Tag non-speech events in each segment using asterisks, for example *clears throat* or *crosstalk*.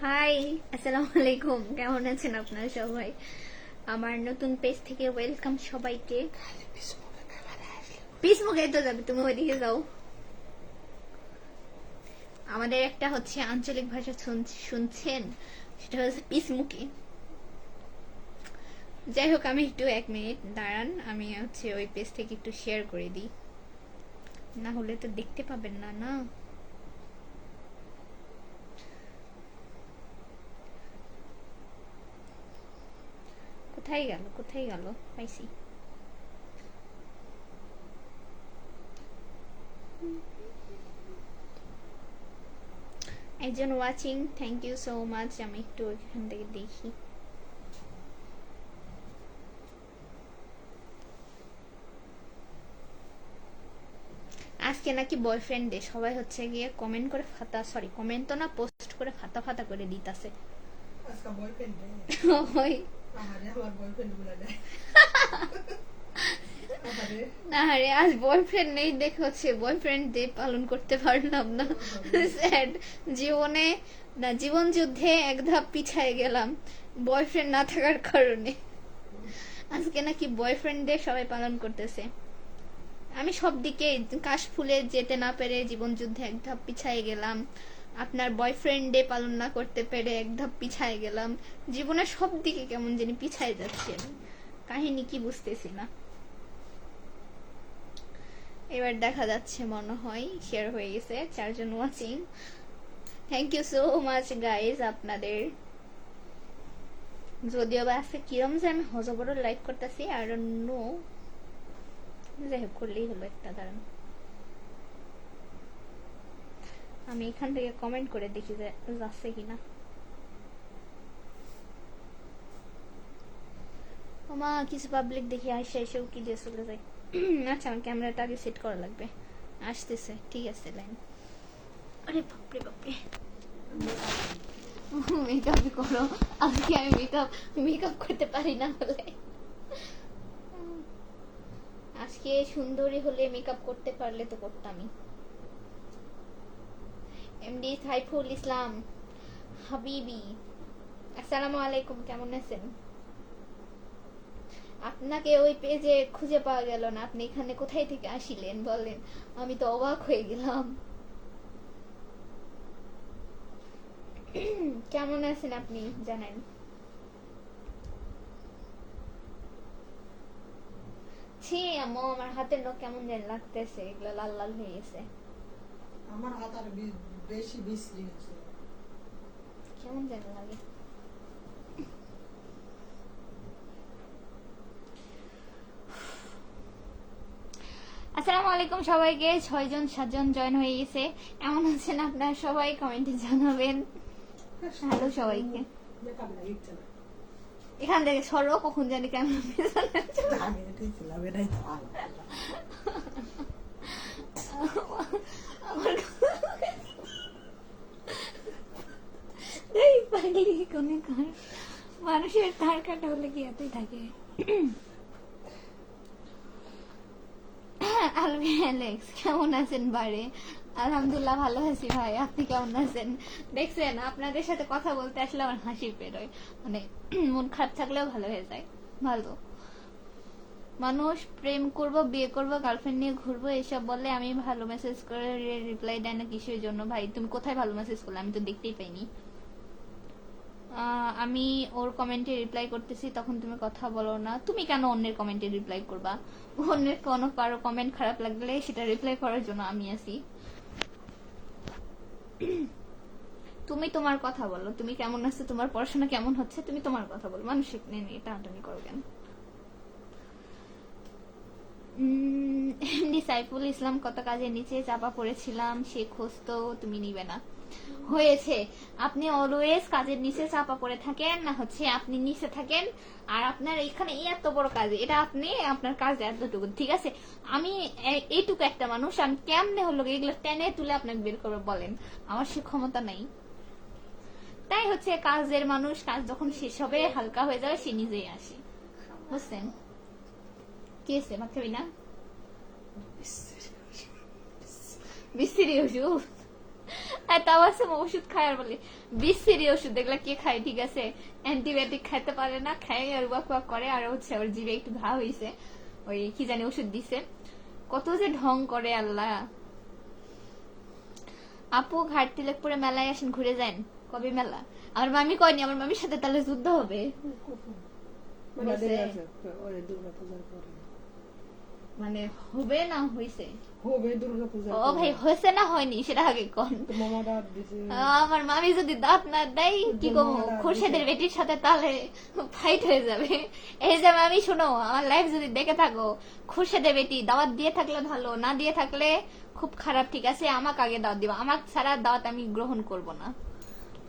High আসসালামু আলাইকুম। কেমন আছেন আপনারা সবাই? আমার নতুন পেজ থেকে ওয়েলকাম সবাইকে। পিস মুখে তো যাবে, তুমি ওইদিকে যাও। আমাদের একটা হচ্ছে আঞ্চলিক ভাষা শুন- শুনছেন, সেটা হচ্ছে পিসমুখী যাই হোক, আমি একটু এক মিনিট দাঁড়ান, আমি হচ্ছে ওই পেজ থেকে একটু শেয়ার করে দিই। না হলে তো দেখতে পাবেন না না? কোথায় গেল? কোথায় গেল? পাইছি একজন watching thank you so much আমি একটু এখান থেকে দেখি। আজকে নাকি বয়ফ্রেন্ড ডে সবাই হচ্ছে গিয়ে কমেন্ট করে ফাতা সরি কমেন্ট তো না পোস্ট করে ফাতা ফাতা করে দিতাছে। আজকে বয়ফ্রেন্ড *laughs* ওই না রে আজ বয়ফ্রেন্ড নেই, দেখে হচ্ছে বয়ফ্রেন্ড ডে পালন করতে পারলাম না। স্যাড জীবনে, না, জীবন যুদ্ধে এক ধাপ পিছায় গেলাম বয়ফ্রেন্ড না থাকার কারণে। আজকে নাকি বয়ফ্রেন্ড ডে সবাই পালন করতেছে। আমি সব দিকে কাশ ফুলে যেতে না পেরে জীবন যুদ্ধে এক ধাপ পিছায় গেলাম। আপনার বয়ফ্রেন্ড পালন না করতে পেরে এক ধাপ পিছায় গেলাম। জীবনে সব দিকে কেমন জানি পিছায় যাচ্ছে আমি। কাহিনী কি বুঝতেছি না। এবার দেখা যাচ্ছে মনে হয় শেয়ার হয়ে গেছে, চারজন watching thank you so much guys আপনাদের। যদিও বা আজকে কিরম যে আমি হজবড় লাইক করতেছি আর নো যাই হোক, করলেই হলো একটা দাঁড়ান আমি এখান থেকে কমেন্ট করে দেখি যে যাচ্ছে কিনা। মা, কিছু পাবলিক দেখি আসে, এসেও কি দিয়ে চলে যায়। *clears throat* আচ্ছা আমার ক্যামেরাটা আগে সেট করা লাগবে। আসতেছে, ঠিক আছে লাইন আরে বাপরে বাপরে। মেকআপই করো। আজকে আমি মেকআপ মেকআপ করতে পারি না বলে আজকে সুন্দরী হলে মেকআপ করতে পারলে তো করতামই। এমডি সাইফুল ইসলাম হাবিবি আসসালামু আলাইকুম কেমন আছেন? আপনাকে ওই পেজে খুঁজে পাওয়া গেল না? আপনি এখানে কোথায় থেকে আসিলেন, বলেন। আমি তো অবাক হয়ে গেলাম। *clears throat* কেমন আছেন আপনি? জানেন। ছি, আম্মু, আমার হাতের নখ কেমন যেন লাগতেছে। এগুলো লাল লাল হয়ে গেছে। আমার হাত আর বেশি বিশ্রী হচ্ছে। কেমন যেন লাগে। আসসালামু আলাইকুম সবাইকে ছয়জন সাতজন জয়েন হয়ে গেছে। এমন আছেন আপনারা সবাই? কমেন্টে জানাবেন। হ্যালো সবাইকে। এখান থেকে সরো কখন জানি কেমন আমি এটাই ছিলাম এটাই তো ভালো এই কোনে মানুষের ধার কাটা হলে কি এতই থাকে? আলবি অ্যালেক্স, কেমন আছেন বাড়ি? আলহামদুলিল্লাহ ভালো আছি ভাই, আপনি কেমন আছেন? দেখছেন, আপনাদের সাথে কথা বলতে আসলে আমার হাসি বেরোয় মানে মন খারাপ থাকলেও ভালো হয়ে যায়। ভালো। মানুষ প্রেম করব, বিয়ে করব গার্লফ্রেন্ড নিয়ে ঘুরবো, এসব বলে আমি ভালো মেসেজ করে রিপ্লাই দেয় না কিসের জন্য ভাই? তুমি কোথায় ভালো মেসেজ করলে? আমি তো দেখতেই পাইনি। আমি ওর কমেন্টে রিপ্লাই করতেছি, তখন তুমি কথা বলো না। তুমি কেন অন্যের কমেন্টে রিপ্লাই করবা? অন্যের কোনো কারও কমেন্ট খারাপ লাগলে সেটা রিপ্লাই করার জন্য আমি আছি। তুমি তোমার কথা বলো। তুমি কেমন আছো? তোমার পড়াশোনা কেমন হচ্ছে? তুমি তোমার কথা বলো। মানুষ নিয়ে টানাটানি করো কেন? এমডি *laughs* ইসলাম কত কাজের নিচে চাপা পড়েছিলাম, সে খোঁজ তো তুমি নিবে না। হয়েছে, আপনি অলওয়েজ কাজের নিচে চাপা পড়ে থাকেন, না হচ্ছে আপনি নিচে থাকেন, আর আপনার এখানে এত বড় কাজ, এটা আপনি, আপনার কাজ এতটুকু, ঠিক আছে? আমি এইটুকু একটা মানুষ, আমি কেমনে হলো এগুলো টেনে তুলে আপনাকে বের করবে, বলেন? আমার সে ক্ষমতা নাই। তাই হচ্ছে কাজের মানুষ, কাজ যখন শেষ হবে, হালকা হয়ে যাবে, সে নিজেই আসে। বুঝছেন? কি হয়েছে ভাত খাবি না বিশ্রী ওষুধ আর তাও আছে ওষুধ খায় আর বলে বিসিরি ওষুধ দেখলে কে খায় ঠিক আছে অ্যান্টিবায়োটিক খাইতে পারে না খায় আর ওয়াক ওয়াক করে আর হচ্ছে ওর জিভে একটু ঘা হয়েছে ওই কি জানি ওষুধ দিছে কত যে ঢং করে আল্লাহ আপু ঘাট তিলকপুরে মেলায় আসেন ঘুরে যান কবে মেলা আমার মামি কয়নি আমার মামির সাথে তাহলে যুদ্ধ হবে মানে হবে না হইছে? হবে দুর্গা ও ভাই হয়েছে না হয়নি সেটা আগে কোন? মামা দাঁত দিছে। আমার মামি যদি দাঁত না দেয় কি কমো বেটির সাথে তাহলে ফাইট হয়ে যাবে। এই যে মামি শোনো আমার লাইফ যদি দেখে থাকো খুরশেদের বেটি দাওয়াত দিয়ে থাকলে ভালো না দিয়ে থাকলে খুব খারাপ ঠিক আছে? আমাকে আগে দাওয়াত দিবা। আমার ছাড়া দাওয়াত আমি গ্রহণ করব না।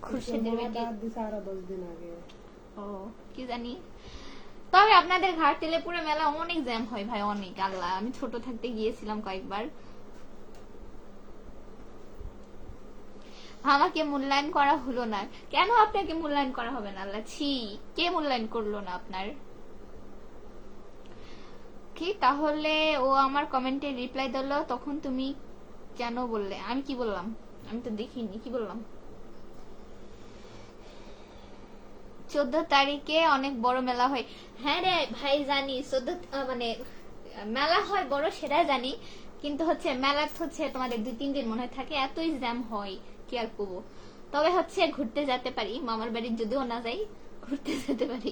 খুরশেদের মামা বেটি দাঁত দিছে আরও দশ দিন আগে। ও কি জানি? তবে আপনাদের ঘাট তেলেপুরে মেলা অনেক জ্যাম হয় ভাই, অনেক, আল্লাহ। আমি ছোট থাকতে গিয়েছিলাম কয়েকবার। আমাকে মূল্যায়ন করা হলো না। কেন আপনাকে মূল্যায়ন করা হবে না, আল্লাহ? ছি, কে মূল্যায়ন করল না আপনার? কি? তাহলে ও আমার কমেন্টে রিপ্লাই দিল, তখন তুমি কেন বললে? আমি কি বললাম? আমি তো দেখিনি, কি বললাম? চোদ্দ তারিখে অনেক বড় মেলা হয়। হ্যাঁ রে, ভাই জানি, চোদ্দ মানে মেলা হয় বড় সেটা জানি, কিন্তু হচ্ছে মেলা হচ্ছে তোমাদের দুই, তিন দিন মনে থাকে, এতই জ্যাম হয়, কি আর করব। তবে হচ্ছে ঘুরতে যেতে পারি, মামার বাড়ি যদিও না যাই, ঘুরতে যেতে পারি।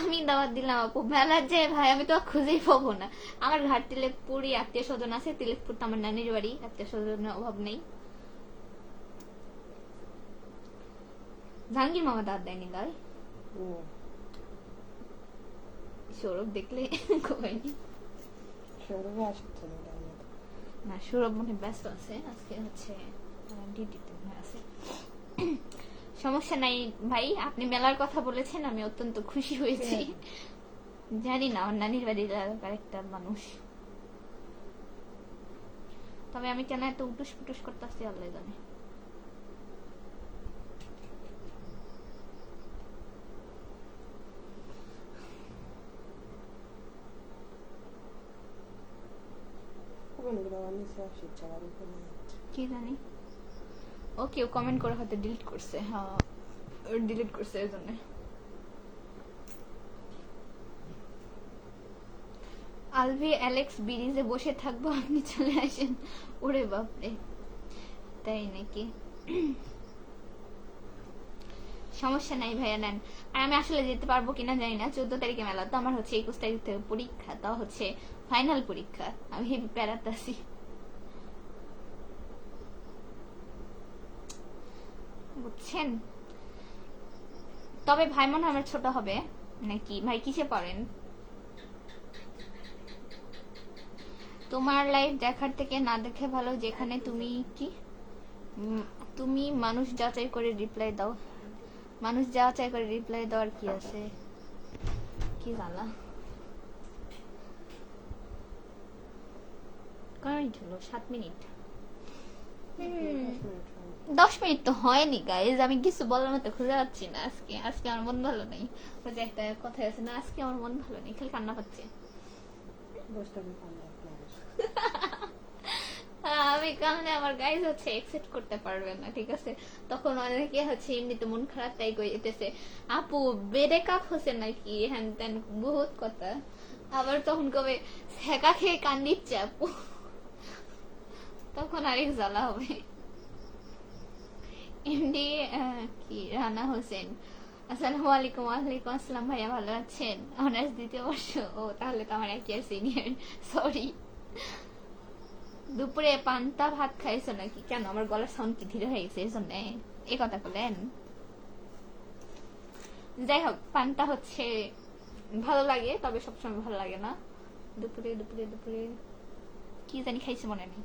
আমি দাওয়াত দিলাম, আপু। মেলা যে, ভাই, আমি তো খুঁজেই পাবো না। আমার ঘাট তিলেকপুরই আত্মীয় স্বজন আছে, তিলেকপুর তো আমার নানির বাড়ি আত্মীয় স্বজনের অভাব নেই। জাহাঙ্গীর মামা দাঁত দেয়নি গায়ে ও। সৌরভ দেখলে আসছে না সৌরভ মনে ব্যস্ত আছে। আজকে হচ্ছে ডিউটিতে আছে। সমস্যা নাই ভাই আপনি মেলার কথা বলেছেন আমি অত্যন্ত খুশি হয়েছি। জানি না আমার নানির বাড়ির এলাকার একটা মানুষ। তবে আমি কেন এত উটুস পুটুস করতেছি আল্লাহ জানে ওখানে দেওয়া নিচে আসি যাওয়ার উপরে কি জানি। ও কেউ কমেন্ট করে হয়তো ডিলিট করছে হ্যাঁ ডিলিট করছে এর জন্য আলভি, অ্যালেক্স, ব্রিজে বসে থাকব, আপনি চলে আসেন। ওরে বাপরে। তাই নাকি? সমস্যা নাই ভাইয়া, নেন। আর আমি আসলে যেতে পারব কিনা জানি না, চোদ্দ তারিখে মেলা, তো আমার হচ্ছে একুশ তারিখ থেকে পরীক্ষা তাও হচ্ছে ফাইনাল পরীক্ষা, আমি হেভি প্যারাতে আছি। বুঝছেন? তবে ভাই মনে আমার ছোট হবে, নাকি? ভাই কিসে পড়েন? তোমার লাইফ দেখার থেকে না দেখে ভালো, যেখানে তুমি কি? তুমি মানুষ যাচাই করে রিপ্লাই দাও। মানুষ যাচাই করে রিপ্লাই দেওয়ার কি আছে? কি জানা মিনিট হলো সাত মিনিট। দশ মিনিট তো হয়নি গাইজ আমি কিছু বলার মতো খুঁজে পাচ্ছি না আজকে। আজকে আমার মন ভালো নেই। ওই যে একটা কথা আছে না আজকে আমার মন ভালো নেই খালি কান্না পাচ্ছে আমি ক্লাস আমি আমার গাইজ হচ্ছে একসেপ্ট করতে পারবে না ঠিক আছে? তখন অনেকে হচ্ছে এমনিতে মন খারাপ তাই কইতেছে আপু বেড়ে কাপ হচ্ছে নাকি? হ্যান ত্যান বহুত কথা। আবার তখন কবে সেকা খেয়ে কান্দিচ্ছে আপু। তখন আরেক জ্বালা হবে। এমডি কি? রানা হোসেন। আসসালামু আলাইকুম, ওয়ালাইকুম আসসালাম। ভাইয়া, ভালো আছেন? অনার্স দ্বিতীয় বর্ষ। ও, তাহলে তো আমার সিনিয়র সরি দুপুরে পান্তা ভাত খাইছো নাকি? কেন? আমার গলার সাউন্ড কি ধীরে হয়ে গেছে? এই জন্য এই কথা বলেন। যাই হোক, পান্তা হচ্ছে ভালো লাগে, তবে সবসময় ভালো লাগে না। দুপুরে দুপুরে দুপুরে। কি জানি খাইছে মনে নেই।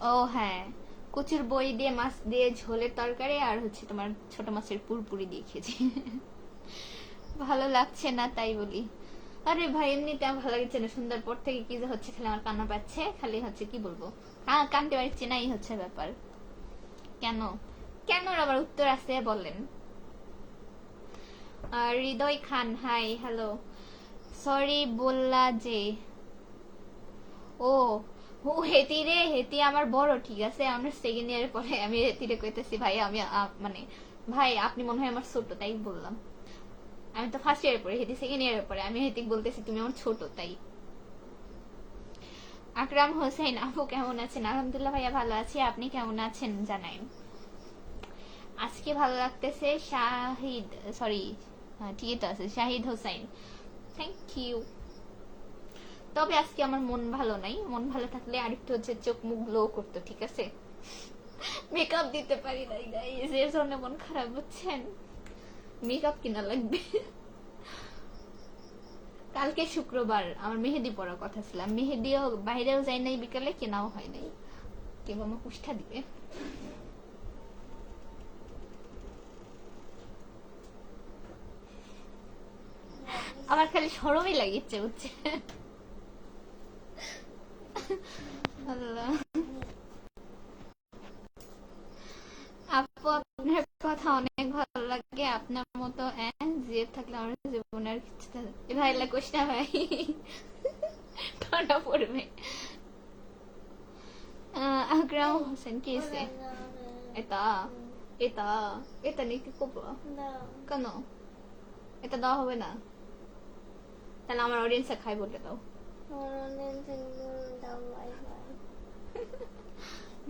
ও হ্যাঁ। কচুর বই দিয়ে মাছ দিয়ে ঝোলের তরকারি আর হচ্ছে তোমার ছোট মাছের পুরপুরি দিয়ে খেয়েছি। ভালো লাগছে না তাই বলি। আরে ভাই, এমনিতে আমার ভালো লাগছে না। সুন্দর পর থেকে কি যে হচ্ছে খালি আমার কান্না পাচ্ছে। খালি হচ্ছে কি বলব? কা- কানতে পারছি না, এই হচ্ছে ব্যাপার। কেন? কেন আবার উত্তর আছে বলেন। আর Hridoy Khan, hi, hello. Sorry বললা যে ও হেতি রে, হেতি আমার বড়, ঠিক আছে? আমার সেকেন্ড ইয়ারে আমি কইতেছি, ভাই, আমি মানে ভাই, আপনি মনে হয় আমার ছোট, তাই বললাম। আমি তো ফার্স্ট ইয়ারে হেতি সেকেন্ড ইয়ারে আমি বলতেছি, তুমি আমার ছোট, তাই। আকরাম হোসেন, আপু কেমন আছেন? আলহামদুলিল্লাহ ভাইয়া ভালো আছি, আপনি কেমন আছেন? জানাই। আজকে ভালো লাগতেছে, শাহিদ সরি ঠিকই তো আছে, শাহিদ হোসেন। থ্যাংক ইউ তবে আজকে আমার মন ভালো নাই। মন ভালো থাকলে আরেকটু হচ্ছে চোখ মুখ গ্লো করতো, ঠিক আছে? মেকআপ দিতে পারি নাই গাইস এর জন্য মন খারাপ, বুঝছেন? মেকআপ কিনা লাগবে? কালকে শুক্রবার আমার মেহেদি পড়ার কথা ছিল। মেহেদিও বাইরেও যাই নাই, বিকালে কেনাও হয় নাই। কেউ আমার কুষ্ঠা দিবে। আমার খালি সরমই লাগিচ্ছে বুঝছে *laughs* আল্লাহ আপু আপনার কথা অনেক ভালো লাগে। আপনার মতো জিএফ থাকলে আমার জীবনে আর কিছু থাকে- ভাই লাগুস না ভাই। ঠান্ডা পড়বে। আকরাম হোসেন কি এটা এটা এটা নিয়ে কি করব কেন? এটা দেওয়া হবে না। তাহলে আমার অডিয়েন্সে খাই বলে দাও।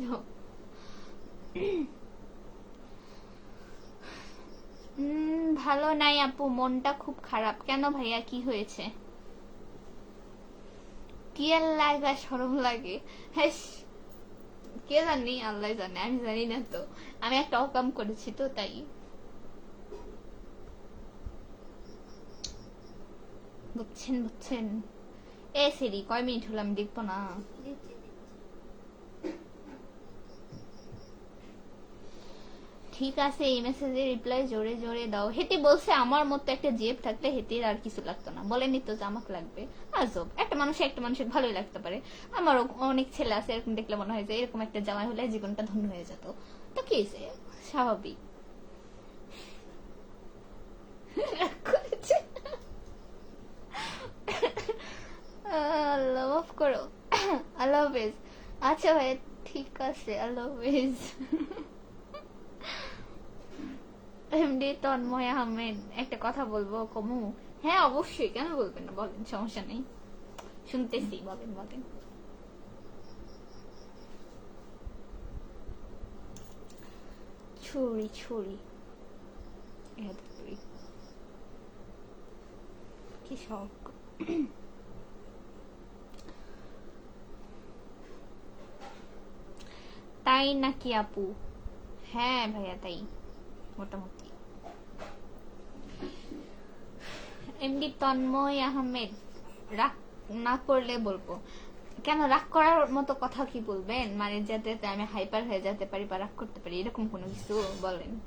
যাও। উম, ভালো নাই আপু মনটা খুব খারাপ। কেন ভাইয়া কি হয়েছে? লাগবে সরম লাগে। হ্যাঁ কে জানি আল্লাহ জানে আমি জানি না তো। আমি একটা অকাম করেছি তো তাই। বুঝছেন বুঝছেন। এ সিরি কয় মিনিট হলো, আমি দেখব না। ঠিক আছে, এই রিপ্লাই জোরে জোরে দাও। হেতি বলছে আমার মতো একটা জেব থাকলে হেতির আর কিছু লাগতো না। বলেনি তো জামাক লাগবে। আজব, একটা মানুষ একটা মানুষের ভালোই লাগতে পারে। আমার অনেক ছেলে আছে, এরকম দেখলে মনে হয় যে এরকম একটা জামাই হলে জীবনটা ধন্য হয়ে যেত। তো কি স্বাভাবিক রাগ করেছে। আল্লাহ মাফ করো? *coughs* আল্লাহ আচ্ছা ভাই ঠিক আছে আল্লাহ এমডি তন্ময় আহমেদ, একটা কথা বলব কমু? হ্যাঁ অবশ্যই, কেন বলবেন না? বলেন, সমস্যা নেই। শুনতেছি, বলেন বলেন। ছুরি ছুরি। কি শখ? তাই নাকি আপু? হ্যাঁ ভাইয়া, তাই। মোটামুটি। এমডি তন্ময় আহমেদ, রাগ না করলে বলব। কেন, রাগ করার মতো কথা কি বলবেন? মানে যাতে আমি হাইপার হয়ে যেতে পারি বা রাগ করতে পারি, এরকম কোনো কিছু বলেন।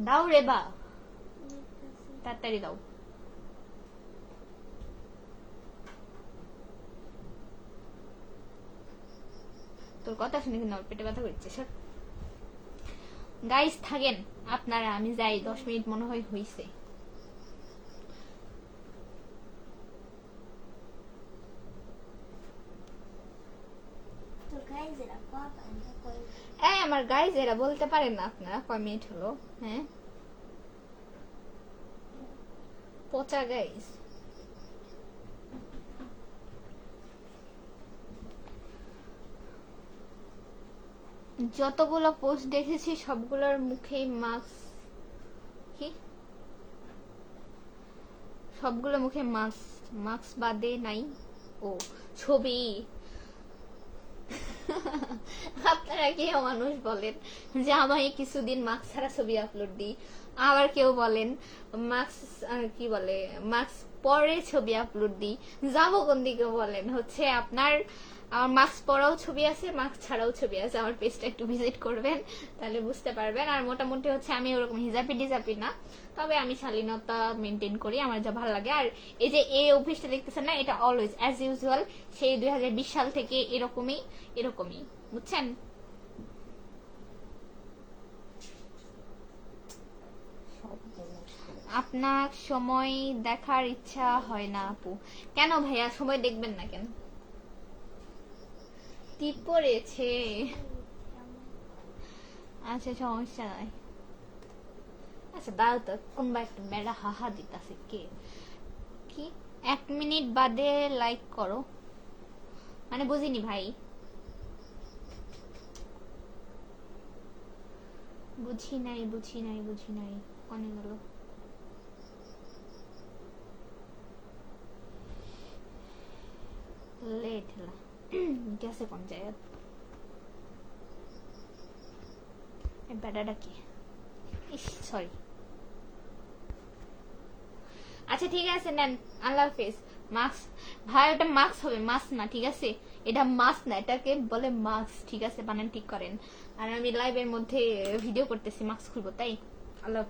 দাও রে বা। তাড়াতাড়ি দাও। তোর কথা শুনে কিন্তু আমার পেটে ব্যথা করছে সর। গাইস থাকেন। আপনারা আমি যাই দশ মিনিট মনে হয় হইছে। এই আমার গাইজ এরা বলতে পারেন না আপনারা কয় মিনিট হলো? হ্যাঁ? পচা গাইজ যতগুলো পোস্ট দেখেছি, সবগুলোর মুখেই মাস্ক কি? সবগুলো মুখে মাস্ক মাস্ক বাদে নাই। ও, ছবি। আপনারা কেউ মানুষ বলেন যে আমায় কিছুদিন মাস্ক ছাড়া ছবি আপলোড দিই। আবার কেউ বলেন মাস্ক কি বলে মাস্ক পরে ছবি আপলোড দিই। যাব কোন দিকে বলেন? হচ্ছে আপনার আমার মাস্ক পরাও ছবি আছে মাস্ক ছাড়াও ছবি আছে। আমার পেজটা একটু ভিজিট করবেন, তাহলে বুঝতে পারবেন। আর মোটামুটি হচ্ছে আমি ওরকম হিজাপি ডিজাপি না, তবে আমি শালীনতা মেনটেন করি, আমার যা ভালো লাগে। আর এই যে এই অফিসটা দেখতেছেন না, এটা অলওয়েজ অ্যাজ ইউজুয়াল সেই দু হাজার বিশ সাল থেকে এরকমই এরকমই। বুঝছেন? আপনার সময় দেখার ইচ্ছা হয় না আপু। কেন ভাইয়া? সময় দেখবেন না কেন? টিপ পড়েছে। আচ্ছা সমস্যা নাই। আচ্ছা দাও তো, কোনবা একটা মেয়েরা হাহা দিতাছে কে? কি? এক মিনিট বাদে লাইক করো। মানে বুঝিনি ভাই। বুঝি নাই বুঝি নাই বুঝি নাই। কনে গেল লেট হলা। জায়গা এই বেটাটা কি ইস সরি আচ্ছা ঠিক আছে নেন আল্লাহ হাফেজ মাস্ক ভাই ওটা মাস্ক হবে মাস্ক না, ঠিক আছে? এটা মাস্ক না, এটাকে বলে মাস্ক ঠিক আছে? বানান ঠিক করেন। আর আমি লাইভের মধ্যে ভিডিও করতেছি মাস্ক খুলবো, তাই? আল্লাহ